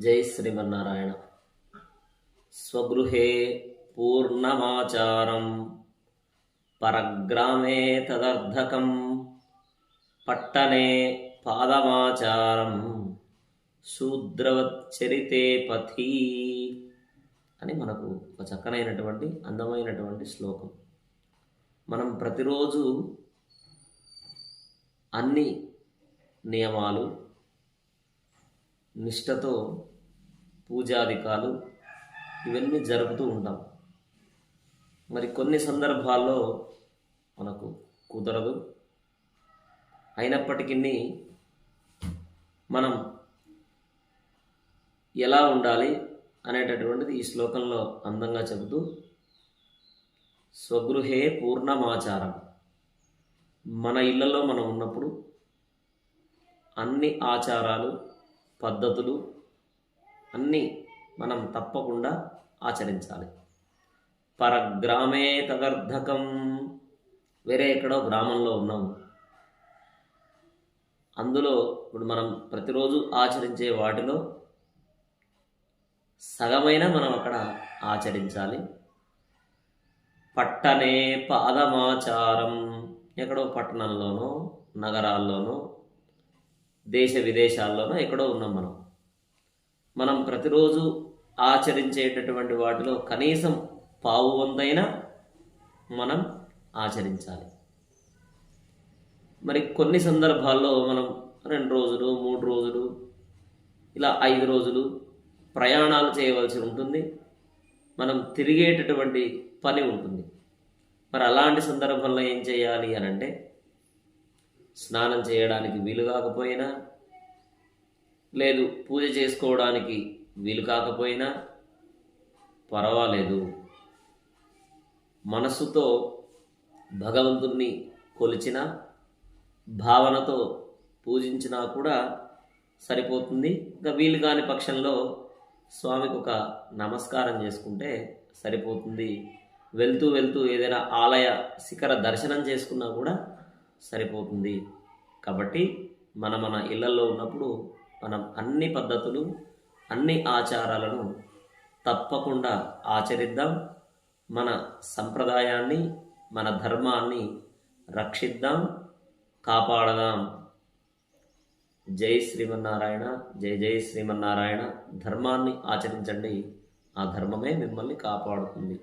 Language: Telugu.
జై శ్రీమన్నారాయణ. స్వగృహే పూర్ణమాచారం పరగ్రామే తదర్ధకం పట్టణే పాదమాచారం శూద్రవచ్చరితే పథి అని మనకు ఒక చక్కనైనటువంటి అందమైనటువంటి శ్లోకం. మనం ప్రతిరోజు అన్ని నియమాలు నిష్టతో పూజాధికాలు ఇవన్నీ జరుపుతూ ఉంటాం. మరి కొన్ని సందర్భాల్లో మనకు కుదరదు. అయినప్పటికీ మనం ఎలా ఉండాలి అనేటటువంటిది ఈ శ్లోకంలో అందంగా చెబుతూ స్వగృహే పూర్ణమాచారం. మన ఇళ్ళలో మనం ఉన్నప్పుడు అన్ని ఆచారాలు పద్ధతులు అన్నీ మనం తప్పకుండా ఆచరించాలి. పరగ్రామే తదర్థకం. వేరే ఎక్కడో గ్రామంలో ఉన్నాము. అందులో ఇప్పుడు మనం ప్రతిరోజు ఆచరించే వాటిలో సగమైన మనం అక్కడ ఆచరించాలి. పట్టనే పాదమాచారం. ఎక్కడో పట్టణంలోనో నగరాల్లోనో దేశ విదేశాల్లోనో ఎక్కడో ఉన్నాం మనం. మనం ప్రతిరోజు ఆచరించేటటువంటి వాటిలో కనీసం పావు వందైనా మనం ఆచరించాలి. మరి కొన్ని సందర్భాల్లో మనం రెండు రోజులు మూడు రోజులు ఇలా ఐదు రోజులు ప్రయాణాలు చేయవలసి ఉంటుంది. మనం తిరిగేటటువంటి పని ఉంటుంది. మరి అలాంటి సందర్భంలో ఏం చేయాలి అని అంటే స్నానం చేయడానికి వీలు కాకపోయినా లేదు పూజ చేసుకోవడానికి వీలు కాకపోయినా పర్వాలేదు. మనస్సుతో భగవంతుణ్ణి కొలిచిన భావనతో పూజించినా కూడా సరిపోతుంది. ఇంకా వీలు కాని పక్షంలో స్వామికి ఒక నమస్కారం చేసుకుంటే సరిపోతుంది. వెళ్తూ వెళ్తూ ఏదైనా ఆలయ శిఖర దర్శనం చేసుకున్నా కూడా సరిపోతుంది. కాబట్టి మన మన ఇళ్ళలో ఉన్నప్పుడు మనం అన్ని పద్ధతులు అన్ని ఆచారాలను తప్పకుండా ఆచరిద్దాం. మన సంప్రదాయాన్ని మన ధర్మాన్ని రక్షిద్దాం కాపాడదాం. జై శ్రీమన్నారాయణ జై జై శ్రీమన్నారాయణ. ధర్మాన్ని ఆచరించండి. ఆ ధర్మమే మిమ్మల్ని కాపాడుతుంది.